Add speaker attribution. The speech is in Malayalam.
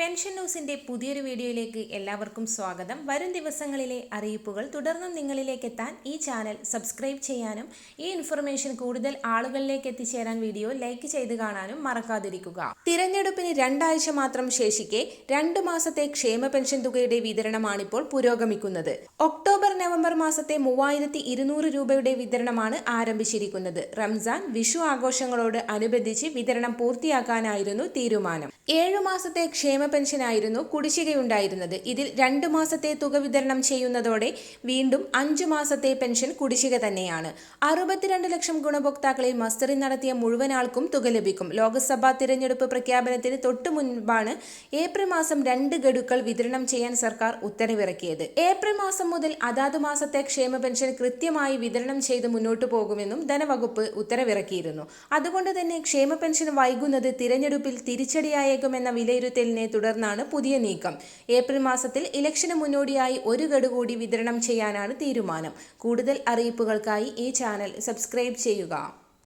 Speaker 1: പെൻഷൻ ന്യൂസിന്റെ പുതിയൊരു വീഡിയോയിലേക്ക് എല്ലാവർക്കും സ്വാഗതം. വരും ദിവസങ്ങളിലെ അറിയിപ്പുകൾ തുടർന്നും നിങ്ങളിലേക്ക് എത്താൻ ഈ ചാനൽ സബ്സ്ക്രൈബ് ചെയ്യാനും ഈ ഇൻഫർമേഷൻ കൂടുതൽ ആളുകളിലേക്ക് എത്തിച്ചേരാൻ വീഡിയോ ലൈക്ക് ചെയ്ത് കാണാനും മറക്കാതിരിക്കുക. തിരഞ്ഞെടുപ്പിന് രണ്ടാഴ്ച മാത്രം ശേഷിക്കെ രണ്ട് മാസത്തെ ക്ഷേമ പെൻഷൻ തുകയുടെ വിതരണമാണിപ്പോൾ പുരോഗമിക്കുന്നത്. ഒക്ടോബർ നവംബർ മാസത്തെ മൂവായിരത്തി ഇരുന്നൂറ് രൂപയുടെ വിതരണമാണ് ആരംഭിച്ചിരിക്കുന്നത്. റംസാൻ വിഷു ആഘോഷങ്ങളോട് അനുബന്ധിച്ച് വിതരണം പൂർത്തിയാക്കാനായിരുന്നു തീരുമാനം. ഏഴു മാസത്തെ ക്ഷേമ പെൻഷനായിരുന്നു കുടിശ്ശികയുണ്ടായിരുന്നത്. ഇതിൽ രണ്ട് മാസത്തെ തുക വിതരണം ചെയ്യുന്നതോടെ വീണ്ടും അഞ്ചു മാസത്തെ പെൻഷൻ കുടിശ്ശിക തന്നെയാണ്. അറുപത്തിരണ്ട് ലക്ഷം ഗുണഭോക്താക്കളിൽ മസ്റ്ററി നടത്തിയ മുഴുവൻ ആൾക്കും തുക ലഭിക്കും. ലോക്സഭാ തിരഞ്ഞെടുപ്പ് പ്രഖ്യാപനത്തിന് തൊട്ടു മുൻപാണ് ഏപ്രിൽ മാസം രണ്ട് ഗഡുക്കൾ വിതരണം ചെയ്യാൻ സർക്കാർ ഉത്തരവിറക്കിയത്. ഏപ്രിൽ മാസം മുതൽ അതാത് മാസത്തെ ക്ഷേമ പെൻഷൻ കൃത്യമായി വിതരണം ചെയ്ത് മുന്നോട്ടു പോകുമെന്നും ധനവകുപ്പ് ഉത്തരവിറക്കിയിരുന്നു. അതുകൊണ്ട് തന്നെ ക്ഷേമ പെൻഷൻ വൈകുന്നത് തിരഞ്ഞെടുപ്പിൽ തിരിച്ചടിയായേക്കുമെന്ന വിലയിരുത്തലിനെ തുടർന്നാണ് പുതിയ നീക്കം. ഏപ്രിൽ മാസത്തിൽ ഇലക്ഷന് മുന്നോടിയായി ഒരു ഗഡു കൂടി വിതരണം ചെയ്യാനാണ് തീരുമാനം. കൂടുതൽ അറിയിപ്പുകൾക്കായി ഈ ചാനൽ സബ്സ്ക്രൈബ് ചെയ്യുക.